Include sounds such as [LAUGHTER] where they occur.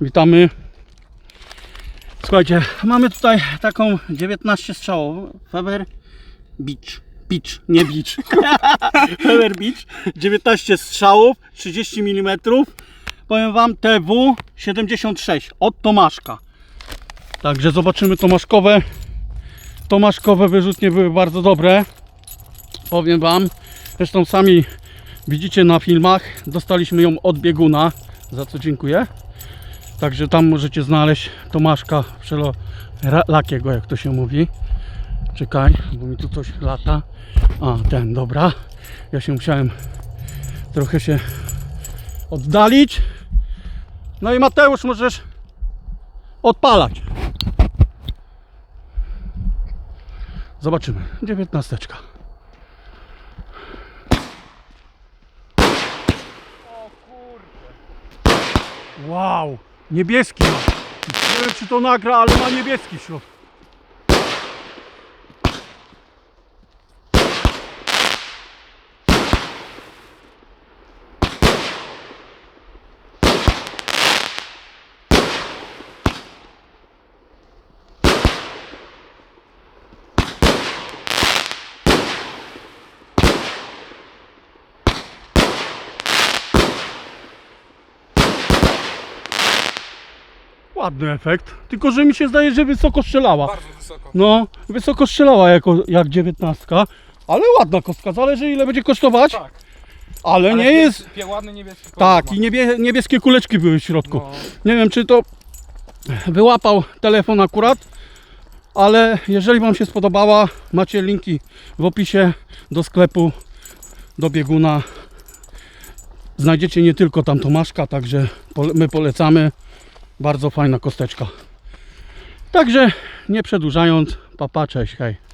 Witamy. Słuchajcie, mamy tutaj taką 19 strzałową Feber Beach. Beach, nie beach. [LAUGHS] Feber Beach. 19 strzałów, 30 mm. Powiem Wam TW 76 od Tomaszka. Także zobaczymy Tomaszkowe. Tomaszkowe wyrzutnie były bardzo dobre. Powiem Wam. Zresztą sami widzicie na filmach. Dostaliśmy ją od bieguna. Za co dziękuję. Także tam możecie znaleźć Tomaszka Lakiego, jak to się mówi. Czekaj, bo mi tu coś lata. A, ten, dobra. Ja się musiałem trochę się oddalić. No i Mateusz, możesz odpalać. Zobaczymy. Dziewiętnasteczka. Wow, niebieski ma. Nie wiem czy to nagra, ale ma niebieski w środku. Ładny efekt, tylko że mi się zdaje, że wysoko strzelała. Bardzo wysoko. No, wysoko strzelała jako, jak dziewiętnastka, ale ładna kostka, zależy ile będzie kosztować, Tak. ale, nie pie- jest... Pie, ładny niebieski kolor Tak, ma. i niebie, niebieskie kuleczki były w środku. No, Nie wiem, czy to wyłapał telefon akurat, ale jeżeli Wam się spodobała, macie linki w opisie do sklepu, do bieguna. Znajdziecie nie tylko tam Tomaszka, także pole- my polecamy. Bardzo fajna kosteczka. Także nie przedłużając, papa, cześć, hej.